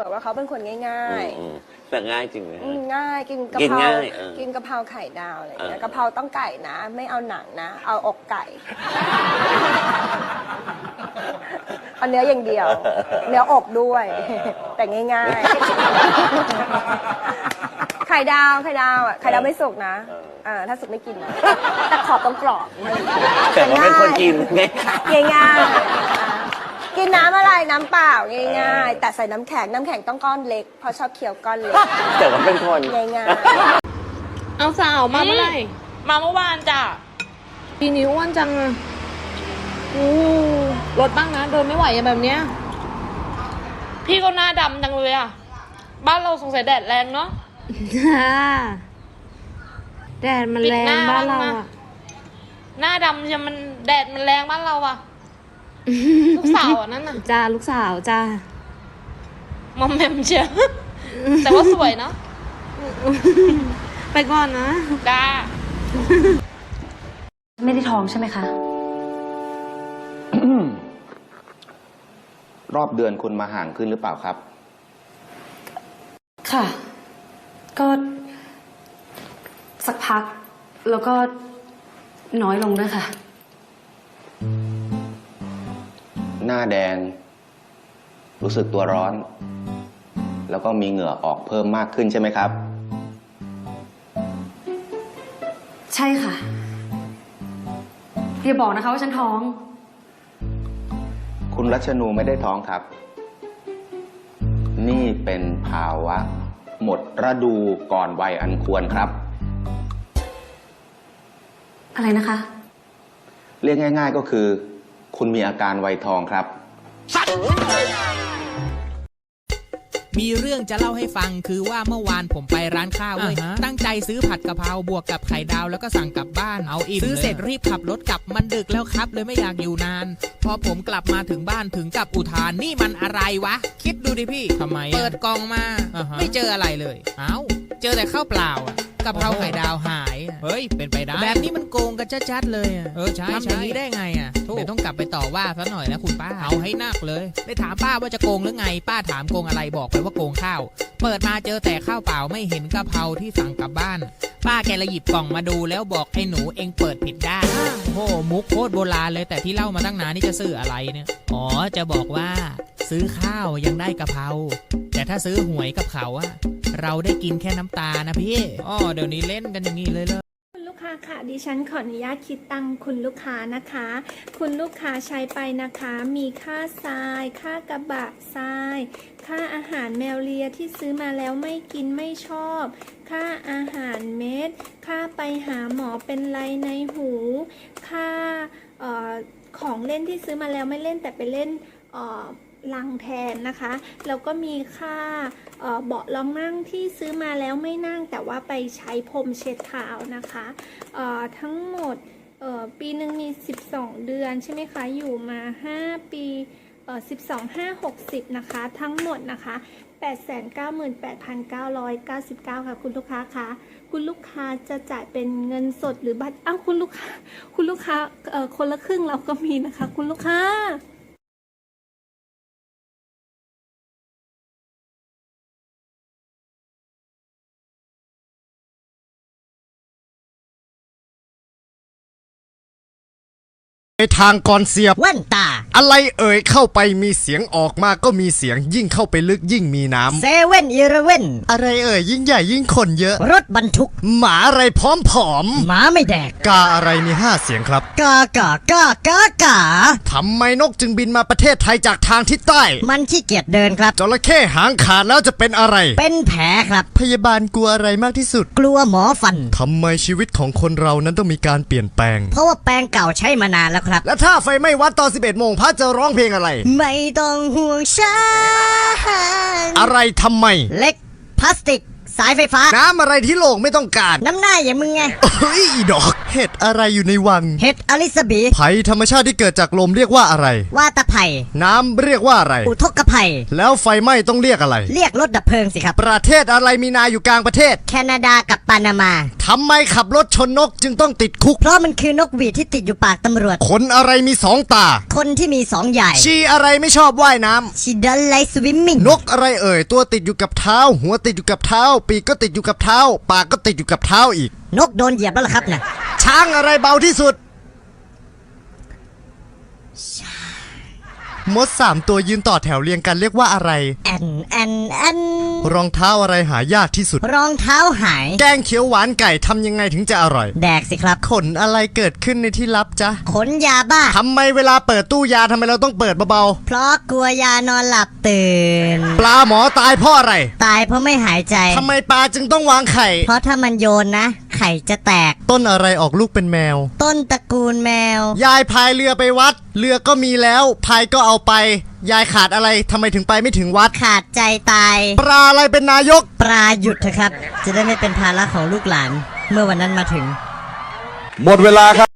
บอกว่าเขาเป็นคนง่ายอืมแต่ง่ายจริงไหมๆอืมง่ายกินกะกินเพราง่ายเออกินกะเพราไข่ดาวอะไรอย่างเงี้ยเออ กะเพราต้องไก่นะ ไม่เอาหนังนะ เอาอกไก่ เอาเนื้ออย่างเดียว เนื้ออกด้วย แต่ง่ายๆ ไข่ดาวไข่ดาวอะไข่ดาวไม่สุกนะเออถ้าสุกไม่กินแต่ขอบต้องกรอบแต่ว่าเป็นคนกินง่ายง่ายๆอะ กินน้ำอะไรน้ำเปล่าง่ายๆ แต่ใส่น้ำแข็งน้ำแข็งต้องก้อนเล็กเพราะชอบเคี้ยวก้อนเล็กแต่ว่าเป็นคน ง่ายเอาสาวมาเมื่อไหร่มาเมื่อวานจ้ะปีนี้อ้วนจังอะอู้ลดบ้างนะ เดินไม่ไหวอะแบบเนี้ย พี่ก็หน้าดำจังเลยอะ บ้านเราสงสัยแดดแรงเนาะ แดดมันปิดแรงหน้าบ้านเราบ้างอะนะหน้าดำจะมันแดดมันแรงบ้านเราอะ ลูกสาวอะนั่นน่ะจ้าลูกสาวจ้ามอมแมมเชียวแต่ว่าสวยเนาะไปก่อนนะ ด้า ไม่ได้ท้องใช่ไหมคะ รอบเดือนคุณมาห่างขึ้นหรือเปล่าครับ ค่ะ ก็สักพัก แล้วก็น้อยลงด้วยค่ะ หน้าแดง รู้สึกตัวร้อน แล้วก็มีเหงื่อออกเพิ่มมากขึ้นใช่ไหมครับ ใช่ค่ะอย่าบอกนะคะว่าฉันท้อง คุณรัชนูไม่ได้ท้องครับ นี่เป็นภาวะ หมดฤดูก่อนวัยอันควรครับ อะไรนะคะ เรียกง่าย ๆก็คือ คุณมีอาการวัยทองครับ มีเรื่องจะเล่าให้ฟังคือว่าเมื่อวานผมไปร้านข้าวเว้ย อ่าฮะตั้งใจซื้อผัดกะเพราบวกกับไข่ดาวแล้วก็สั่งกลับบ้านเอาอิ่มซื้อเลยเสร็จรีบขับรถกลับมันดึกแล้วครับ เลยไม่อยากอยู่นาน พอผมกลับมาถึงบ้านถึงกับอุทานนี่มันอะไรวะ คิดดูดิพี่ทำไมอะเปิดกล่องมา อ่าฮะ ไม่เจออะไรเลย เอ้า เจอแต่ข้าวเปล่าอะ กะเพราโอ้โหไข่ดาวหายอะเฮ้ย เป็นไปได้ แบบนี้มันโกงกันชัดๆเลยอะเออใช่ทำอย่างใช่นี้ได้ไงอะถูก เดี๋ยวต้องกลับไปต่อว่าซะหน่อยนะคุณป้าเอาให้นักเลย ได้ถามป้าว่าจะโกงหรือไง ป้าถามโกงอะไรบอกไปว่าโกงข้าว เปิดมาเจอแต่ข้าวเปล่าไม่เห็นกะเพราที่สั่งกลับบ้าน ป้าแกเลยหยิบกล่องมาดูแล้วบอกไอ้หนูเองเปิดผิดด้านโอ้โหมุกโคตรโบราณเลยแต่ที่เล่ามาตั้งนานนี่จะซื้ออะไรเนี่ย อ๋อจะบอกว่า ซื้อข้าวยังได้กะเพรา แต่ถ้าซื้อหวยกับเขาอะเราได้กินแค่น้ำตานะพี่อ๋อเดี๋ยวนี้เล่นกันอย่างนี้เลยเลย คุณลูกค้าค่ะดิฉันขออนุญาตคิดตังค์คุณลูกค้านะคะ คุณลูกค้าใช้ไปนะคะ มีค่าทราย ค่ากระบะทราย ค่าอาหารแมวเลียที่ซื้อมาแล้วไม่กินไม่ชอบ ค่าอาหารเม็ด ค่าไปหาหมอเป็นไรในหู ค่าออของเล่นที่ซื้อมาแล้วไม่เล่นแต่ไปเล่นออ ลังแทนนะคะ แล้วก็มีค่าเบาะรองนั่งที่ซื้อมาแล้วไม่นั่งแต่ว่าไปใช้พรมเช็ดเท้านะคะทั้งหมดปีหนึ่งมี 12 เดือนใช่ไหมคะ อยู่มา 5 ปีเอ่อ12 5 60 นะคะ ทั้งหมดนะคะ 898,999 ค่ะ คุณลูกค้าคะ คุณลูกค้าจะจ่ายเป็นเงินสดหรือบัตร อ้าว คุณลูกค้า คุณลูกค้าคนละครึ่งเราก็มีนะคะ คุณลูกค้า ในทางก่อนเสียบ แว่นตา อะไรเอ่ยเข้าไปมีเสียงออกมาก็มีเสียงยิ่งเข้าไปลึกยิ่งมีน้เซเว่นอีเลเว่นำอะไรเอ่ยยิ่งใหญ่ยิ่งคนเยอะ รถบรรทุก หมาอะไรพร้อมผอม หมาไม่แดก กาอะไรมีห้าเสียงครับกากากากากา ทำไมนกจึงบินมาประเทศไทยจากทางทิศใต้มันขี้เกียจเดินครับ จระเข้หางขาดแล้วจะเป็นอะไร เป็นแผลครับ พยาบาลกลัวอะไรมากที่สุดกลัวหมอฟัน ทำไมชีวิตของคนเรานั้นต้องมีการเปลี่ยนแปลง เพราะว่าแปรงเก่าใช้มานานแล้วครับ และถ้าไฟไหม่วัดตอน 11โมงพระจะร้องเพลงอะไร ไม่ต้องห่วงฉันอะไรทำไม เล็กพลาสติก สายไฟฟ้า น้ำอะไรที่โลกไม่ต้องการน้ำหน้าอย่างมึงไง เฮ้ยอีดอก เห็ดอะไรอยู่ในวังเห็ดอลิซาบีภัยธรรมชาติที่เกิดจากลมเรียกว่าอะไร ว่าตะไผ่น้ำเรียกว่าอะไร อุทกภัย แล้วไฟไหม้ต้องเรียกอะไร เรียกรถดับเพลิงสิครับ ประเทศอะไรมีนาอยู่กลางประเทศแคนาดากับปานามา ทำไมขับรถชนนกจึงต้องติดคุก เพราะมันคือนกหวีดที่ติดอยู่ปากตำรวจ คนอะไรมีสองตา คนที่มีสองใหญ่ ชีอะไรไม่ชอบว่ายน้ำชิดันไลสวิมมิ่งนกอะไรเอ่ยตัวติดอยู่กับเท้า หัวติดอยู่กับเท้าปีกก็ติดอยู่กับเท้า ปากก็ติดอยู่กับเท้าอีก นกโดนเหยียบแล้วล่ะครับนะช้างอะไรเบาที่สุด มดสามตัวยืนต่อแถวเรียงกันเรียกว่าอะไร แอนแอนแอนรองเท้าอะไรหายากที่สุด รองเท้าหาย แกงเขียวหวานไก่ทำยังไงถึงจะอร่อย แดกสิครับ ขนอะไรเกิดขึ้นในที่ลับจ๊ะขนยาบ้า ทำไมเวลาเปิดตู้ยาทำไมเราต้องเปิดเบาเพราะกลัวยานอนหลับตื่น ๆ ปลาหมอตายเพราะอะไรตายเพราะไม่หายใจ ทำไมปลาจึงต้องวางไข่ เพราะถ้ามันโยนนะ ไข่จะแตก ต้นอะไรออกลูกเป็นแมว ต้นตระกูลแมว ยายพายเรือไปวัด เรือก็มีแล้วพายก็เอาไป ยายขาดอะไรทำไมถึงไปไม่ถึงวัด ขาดใจตาย ปลาอะไรเป็นนายก ปลาหยุดเถอะครับ จะได้ไม่เป็นภาระของลูกหลาน เมื่อวันนั้นมาถึง หมดเวลาครับ